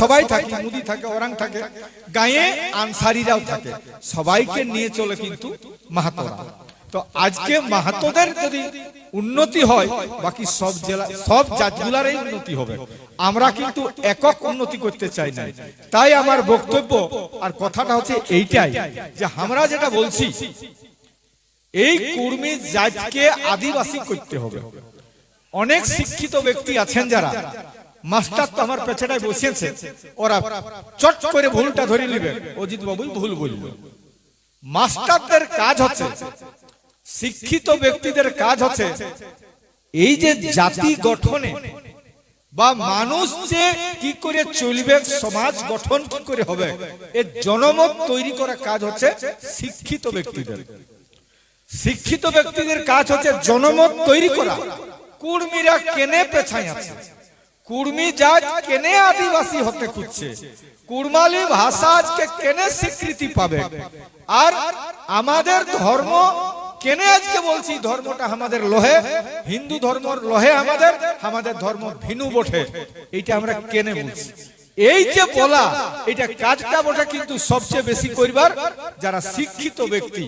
সবাই থাকে মুদি থাকে, ওরাং থাকে, গায়ে আনসারিরাও থাকে। সবাইকে নিয়ে চলে কিন্তু মাহাতোরা। তো আজকে মাহাতোদের যদি উন্নতি হয়, বাকি সব জেলা, সব জাতগুলারই উন্নতি হবে। আমরা কিন্তু একক উন্নতি করতে চাই না তাই আমার বক্তব্য আর কথাটা হচ্ছে এইটাই, যে আমরা যেটা বলছি, এই কুর্মী জাতকে আদিবাসী করতে হবে। অনেক শিক্ষিত ব্যক্তি আছেন যারা মাস্টার তো আমার পেছাটায় বসিয়েছে। ওরা চট করে ভুলটা ধরে নিবে। অজিত বাবুই ভুল বলল। মাস্টারদের কাজ হচ্ছে, শিক্ষিত ব্যক্তিদের কাজ হচ্ছে এই যে জাতি গঠনে বা মানুষ যে কি করে চলবে, সমাজ গঠন কি করে হবে এর জনমত তৈরি করা কাজ হচ্ছে শিক্ষিত ব্যক্তিদের। শিক্ষিত ব্যক্তিদের কাজ হচ্ছে জনমত তৈরি করা। কুর্মীরা কেনে পেছাই আছে? কুর্মী জাত কেনে আদিবাসী হতে খুঁজছে। কুর্মালি ভাষা আজকে কেনে স্বীকৃতি পাবে? আর আমাদের ধর্ম কেনে আজকে বলছি? ধর্মটা আমাদের লোহে, হিন্দু ধর্মর লোহে আমাদের আমাদের ধর্ম ভিনু বটে। এইটা আমরা কেনে বলছি। এই যে বলা, এটা কাজটা বটে কিন্তু সবচেয়ে বেশি করবার যারা শিক্ষিত ব্যক্তি।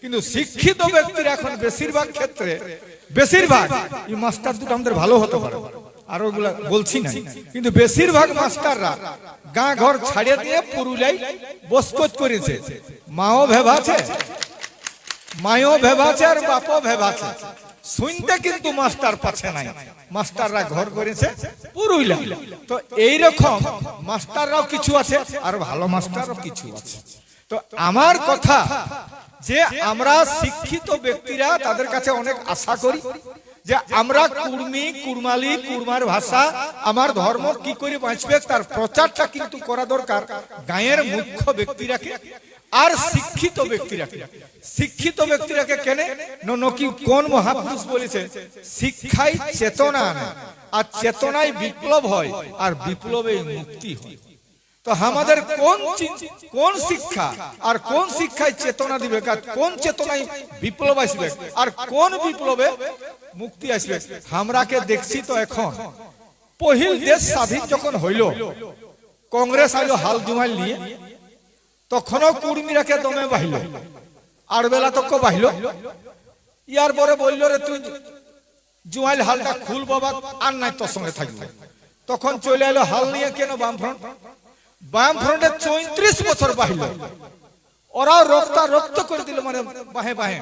কিন্তু শিক্ষিত ব্যক্তির এখন বেশিরভাগ ক্ষেত্রে, বেশিরভাগ, এই মাস্টার দুটো আমাদের ভালো হতে পারে। আর ওগুলা বলছি না কিন্তু বেশিরভাগ মাস্টাররা গা ঘর ছাড়িয়ে দিয়ে পুরুলাই বসকোচ করেছে। মাও ভেবাছে মায়ও ভেবাছে আর বাপও ভেবাছে শুনতে কিন্তু মাস্টার পাচ্ছে নাই। মাস্টাররা ঘর করেছে পুরুইলা তো এইরকম মাস্টাররাও কিছু আছে আর ভালো মাস্টারও কিছু আছে। তো আমার কথা যে আমরা শিক্ষিত ব্যক্তিরা তাদের কাছে অনেক আশা করি। যে আমরা কুর্মি, কুরমালি, কুরমার ভাষা, আমার ধর্ম কি করে বাঁচবে, তার প্রচারটা কিন্তু করা দরকার গায়ের মুখ্য ব্যক্তিরাকে আর শিক্ষিত ব্যক্তিরাকে। শিক্ষিত ব্যক্তিরাকে কেনে? নকি কোন মহাপুরুষ বলেছে, শিক্ষাই চেতনা আর চেতনায় বিপ্লব হয়, আর বিপ্লবে মুক্তি হয়। তো আমাদের কোন কোন শিক্ষা আর কোন শিক্ষায় চেতনা দিবে কোন চেতনায় বিপ্লব আসবে আর কোন বিপ্লবে মুক্তি আসবে? আমরাকে দেখছি তো এখন। পহিল দেশ স্বাধীন যখন হইল, কংগ্রেস আইলো হাল জুমাইল নিয়ে, তখনও কুর্মীরাকে দমে বাহিল আর বেলা তক বাহিল। ইয়ার পরে বলল রে, তুই জুমাইল হালটা খুল আর নাই তোর সঙ্গে থাকবে। তখন চলে এলো হাল নিয়ে কেন বামফ্রন্ট? বামফ্রন্টে চৌত্রিশ বছর বাহিল। ওরাও রক্তা রক্ত করে দিল মানে বাহে বাহে।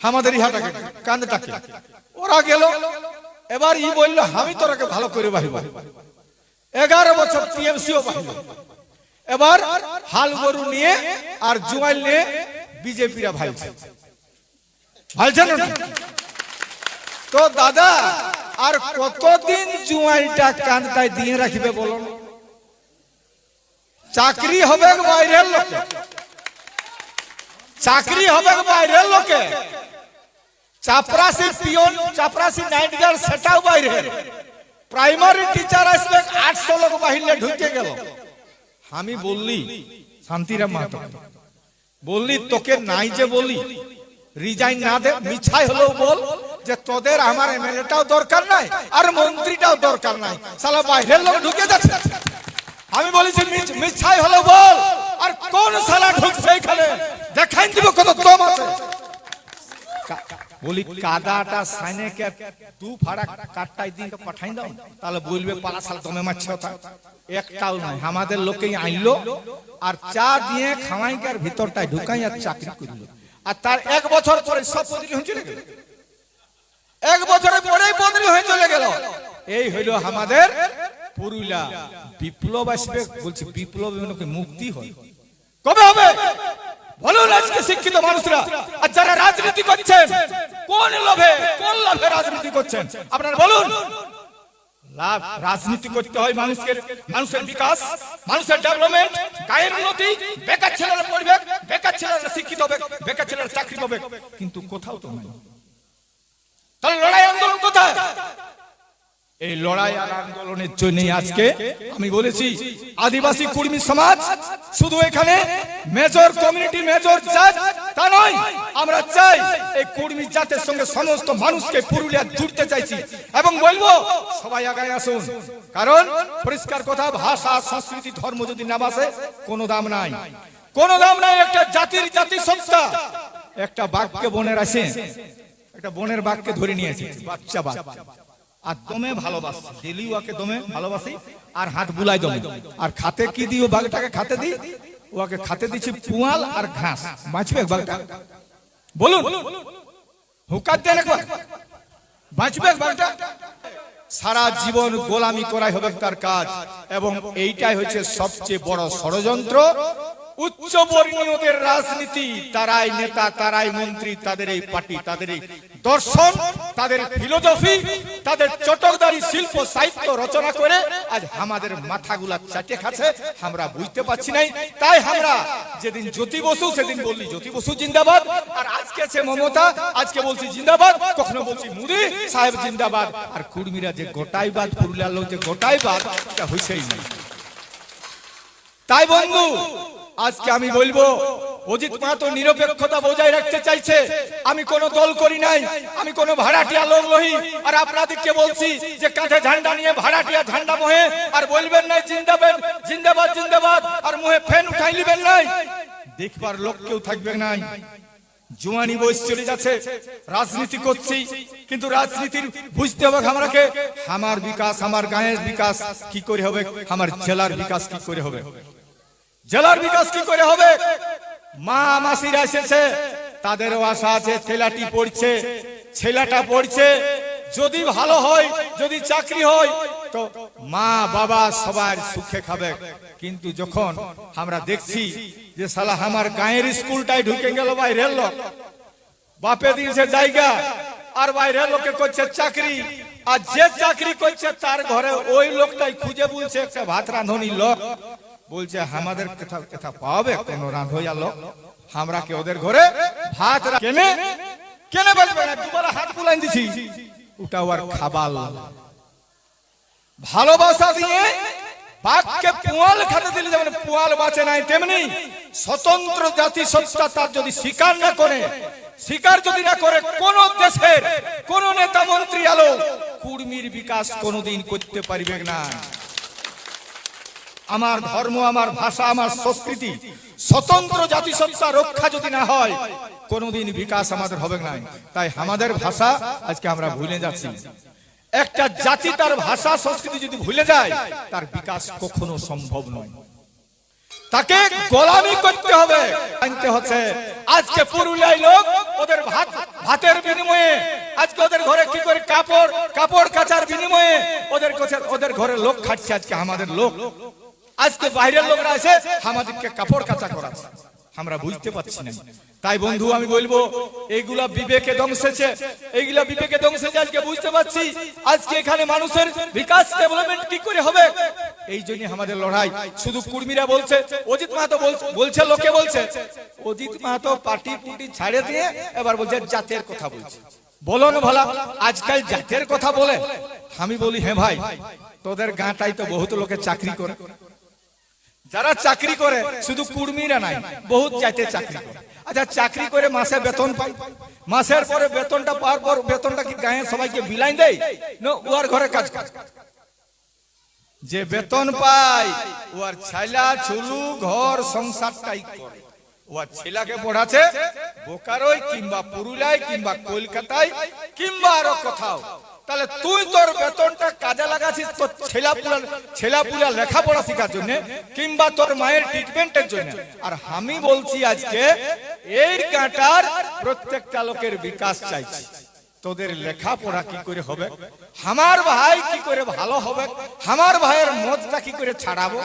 আমাদের ইহাটাকে কান্দটাকে ওরা গেল, এবার ই বলল, আমি তোরাকে ভালো করে বাহিব। এগারো বছর টিএমসিও বাহিল। এবার হাল গরু নিয়ে আর জুয়াইল নিয়ে বিজেপিরা ভাইছে। ভাইছে না তো দাদা, আর কতদিন জুয়াইলটা কান্দটায় দিয়ে রাখিবে বলো চাকরি হবে বাইরের লোকে। চাকরি হবে বাইরের লোকে। চাপরাসি পিয়ন চাপরাসি নাইট গার্ল সেটাও বাইরে। প্রাইমারি টিচার আসবে, আটশো লোক বাহিরে ঢুকে গেল। আমি বললি, শান্তিরাম মাহাতো, বললি, তোকে নাই যে বলি রিজাইন না দে, মিছাই হলেও বল যে তোদের আমার এমএলএটাও দরকার নাই, আর মন্ত্রীটাও দরকার নাই। সালা বাইরের লোক ঢুকে যাচ্ছে। আমি বলেছি মিছ- মিছাই হলো বল, আর কোন সালা ঢুকছে এখানে? দেখাই দিব কত দম আছে। বলি, কাদাটা সাইনেকে দু ফাড়া কাটটাই দিয়ে পাঠাই দাও। তাহলে বলবে, পালা সাল দমে মারছে ওটা। একটাও নাই, আমাদের লোকেই আইলো আর চা দিয়ে খাওয়াইকার ভিতরটায় ঢুকাই আর চাকরি করল। আর তার এক বছর পরে সব বদলি হয়ে চলে গেল। এক বছরের পরেই বদলি হয়ে চলে গেল। এই হইল আমাদের পুরুলিয়া বিপ্লব আসবে, বলছি বিপ্লব মুক্তি হয়? কবে হবে? বলুন আজকে শিক্ষিত মানুষরা। আর যারা রাজনীতি করছেন, কোন লোভে কোন লোভে রাজনীতি করছেন? আপনারা বলুন। লাভ রাজনীতি করতে হয় মানুষের মানুষের বিকাশ, মানুষের ডেভেলপমেন্ট গায়ের উন্নতি, বেকার ছেলেরা পড়বে, বেকার ছেলেরা শিক্ষিত হবে, বেকার ছেলেরা চাকরি পাবে। কিন্তু কোথাও তো নাই তাহলে লড়াই আন্দোলন কোথায়? এই লড়াই আর আন্দোলনের জন্য আজকে আমি বলেছি, আদিবাসী কুর্মী সমাজ শুধু এখানে মেজর কমিউনিটি মেজর জাত তা নয়, আমরা চাই এই কুর্মী জাতের সঙ্গে সমস্ত মানুষকে পুরুলিয়া জুড়তে চাইছি। এবং বলব, সবাই আগায় আসুন। কারণ পরিষ্কার কথা, ভাষা, সংস্কৃতি, ধর্ম যদি না বাসে কোনো দাম নাই। কোনো দাম নাই, একটা জাতির জাতি সত্তা একটা বাঘকে বনের আসে একটা বনের বাঘকে ধরে নিয়েছে বাচ্চা বাঘ আর দমে ভালোবাসি। ডেলি ওকে দমে ভালোবাসি আর হাত বুলাই দমে। আর খাতে কি দিও বাঘটাকে খাতে দিই? ওকে খাতে দিচ্ছি পুয়াল আর ঘাস। বাঁচবে বাঘটা? বলুন। হুকার দেন একবার বাঁচবে বাঘটা? সারা জীবন গোলামি করাই হবে তার কাজ। এবং এইটাই হচ্ছে সবচেয়ে বড় ষড়যন্ত্র। উচ্চ বর্ণীয়দের রাজনীতি, তারাই নেতা, তারাই মন্ত্রী, তাদের এই পার্টি, তাদের এই দর্শন, তাদের ফিলোসফি, তাদের চটকদারি শিল্প, সাহিত্য রচনা করে আজ আমাদের মাথাগুলা চাটে খাচ্ছে, আমরা বুঝতে পারছি নাই। তাই আমরা যেদিন জ্যোতি বসু, সেদিন বললি জ্যোতি বসু জিন্দাবাদ, আর আজকে আছে মমতা, আজকে বলছি জিন্দাবাদ, কখনো বলছি মুদি, সাহেব জিন্দাবাদ, আর কুর্মীরা যে গোটাই বাদ, পুরুলিয়ার লোক যে গোটাই বাদ এটা হইছেই নাই। তাই বন্ধু আজকে আমি বলব, অজিত মাহাতো নিরপেক্ষতা বজায় রাখতে চাইছে। আমি কোন দল করি নাই, আমি কোন ভাড়াটিয়া লোক লহি আর আপনাদেরকে বলছি যে কাঁধে ঝান্ডা নিয়ে ভাড়াটিয়া ঝান্ডা মোহে, আর বলবেন নাই জিন্দাবাদ জিন্দাবাদ জিন্দাবাদ, আর মোহে ফ্যান উঠাই লিবেন নাই। দেখবার লোক কেউ থাকবে নাই। জুয়ানি বয়স চলে যাচ্ছে, রাজনীতি করছি, কিন্তু রাজনীতির বুঝতে হবে আমাকে, আমার বিকাশ, আমার গায়ের বিকাশ কি করে হবে, আমার জেলার বিকাশ কি করে হবে? জেলার বিকাশ কি করে হবে? মা মাসিরা এসেছে, তাদেরও আশা আছে ছেলাটি পড়ছে, ছেলেটা পড়ছে, যদি ভালো হয়, যদি চাকরি হয়, তো মা বাবা সবার সুখে খাবে। কিন্তু যখন আমরা দেখছি যে সালা আমার গায়ের স্কুলটাই ঢুকে গেল বাইরের লোক বাপে দিয়েছে জায়গা, আর বাইরের লোকে করছে চাকরি, আর যে চাকরি করছে তার ঘরে ওই লোকটাই খুঁজে বলছে একটা ভাত রাঁধুনি লোক। বলছে আমাদের কথা কথা পাবে কোন রাঁধইয়া লোক আমরা কি ওদের ঘরে ভাত কেনে? কেনে বাজবে না? দুবার হাত বুলাই দিছি। ওটা আর খাবাল। ভালোবাসা দিয়ে বাঘকে পোয়াল খেতে দিলে যেমন পোয়াল বাঁচে নাই তেমনি স্বতন্ত্র জাতি সত্তা তার যদি স্বীকার না করে স্বীকার যদি না করে কোন দেশের কোন নেতা মন্ত্রী আলো কুর্মীর বিকাশ কোনোদিন করতে পারবে না। আমার ধর্ম, আমার ভাষা, আমার সংস্কৃতি, স্বতন্ত্র জাতিসত্তা রক্ষা যদি না হয়, কোনোদিন বিকাশ আমাদের হবে না তাই আমাদের ভাষা আজকে আমরা ভুলে যাচ্ছি। একটা জাতি তার ভাষা, সংস্কৃতি যদি ভুলে যায়, তার বিকাশ কখনো সম্ভব নয়। তাকে গোলামি করতে হবে। আনতে হচ্ছে, আজকে পুরুলিয়ায় লোক ওদের ভাত, ভাতের বিনিময়ে, আজকে ওদের ঘরে কি করে কাপড় কাপড় কাচার বিনিময়ে ওদের ওদের ঘরে লোক খাচ্ছে আজকে আমাদের লোক। আজকে বাইরের লোকরা এসে আমাদেরকে কাপড় কাচা করাচ্ছে। আমরা বুঝতে পারছি না। তাই বন্ধু, আমি বলব এইগুলা বিবেকে ধ্বংসেছে এইগুলা বিবেকে ধ্বংসেছে আজকে বুঝতে পারছি। আজকে এখানে মানুষের বিকাশ ডেভেলপমেন্ট কি করে হবে? এই জন্য আমাদের লড়াই। শুধু কুর্মীরা বলছে, অজিত মাহাতো বলছে লোকে বলছে। অজিত মাহাতো পার্টি পুটি ছাড়ে দিয়ে এবার বলছে জাতের কথা বলছে। বলো না ভালা, আজকাল জাতের কথা বলে। আমি বলি হ্যাঁ ভাই, তোদের গাঁটাই তো বহুত লোকে চাকরি করে। যারা চাকরি করে, শুধু কুর্মীরা নাই, বহুত জাতে চাকরি করে। আচ্ছা চাকরি করে মাসে বেতন পায়। মাসের পরে বেতনটা পাওয়ার পর বেতনটা কি গায়ে সবাইকে বিলাইন দেয়? না ওর ঘরে কাজ করে। যে বেতন পায় ওর ছাইলা ছুলু ঘর, সংসারটাই করে। ওর ছেলাকে পড়াছে বোকারোয় কিংবা পুরুলিয়ায় কিংবা কলকাতায় কিংবা আরও কোথাও। তাহলে তুই তোর বেতনটা কাজে লাগাছিস তোর ছেলাপুলা ছেলাপুলা লেখাপড়া শেখার জন্য কিংবা তোর মায়ের ট্রিটমেন্টের জন্য। আর আমি বলছি আজকে এই কাঁটার প্রত্যেকটা লোকের বিকাশ চাইছি। তোদের লেখাপড়া কি করে হবে? আমার ভাই কি করে ভালো হবে? আমার ভাইয়ের মদটা কি করে ছাড়াবো?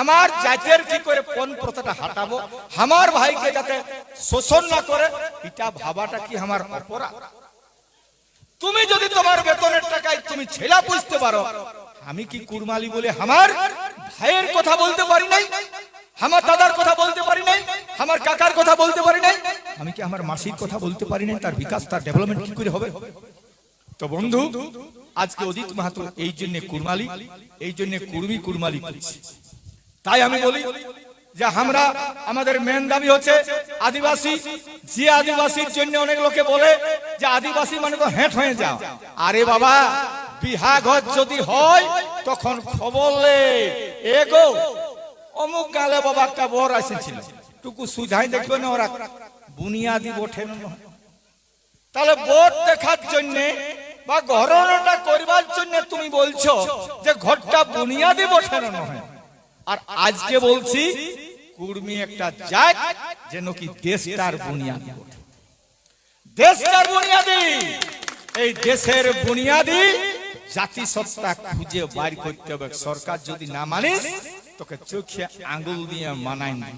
আমার জাতের কি করে কোন প্রথাটা হাঁটাবো? আমার ভাইকে যাতে শোষণ না করে, এটা ভাবাটা কি আমার অপরাধ? তুমি যদি তোমার বেতনের টাকায় তুমি ছেলা বুঝতে পারো, আমি কি কুরমালি বলে আমার ভাইয়ের কথা বলতে পারি নাই? আমার দাদার কথা বলতে পারি নাই? আমার কাকার কথা বলতে পারি নাই? আমি কি আমার মাসির কথা বলতে পারি নাই? তার বিকাশ, তার ডেভেলপমেন্ট কি করে হবে? তো বন্ধু, আজকে অজিত মাহাতো এই জন্য কুরমালি, এই জন্য কুর্মি কুরমালি তাই আমি বলি যে আমরা, আমাদের মেন দাবি হচ্ছে আদিবাসী। যে আদিবাসীর জন্য অনেক লোকে বলে যে আদিবাসী মানে তো হেঁট হয়ে যাও। আরে বাবা বিহা ঘর যদি হয়, তখন খবর লে। এগো অমুক গালে বাবা একটা বর এসেছিল। টুকু সুঝাই দেখবে না ওরা? বুনিয়াদি বঠে তাহলে বর দেখার জন্যে বা ঘরনাটা করবার জন্য তুমি বলছো যে ঘরটা বুনিয়াদি বসানো নয় আর আজকে বলছি কুর্মি একটা যাক যেন কি দেশটার বুনিয়াদি দেশটার বুনিয়াদি। এই দেশের বুনিয়াদি জাতিসত্তা খুঁজে বাইর করতে হবে। সরকার যদি না মানিস, তোকে চোখে আঙ্গুল দিয়ে মানায় না।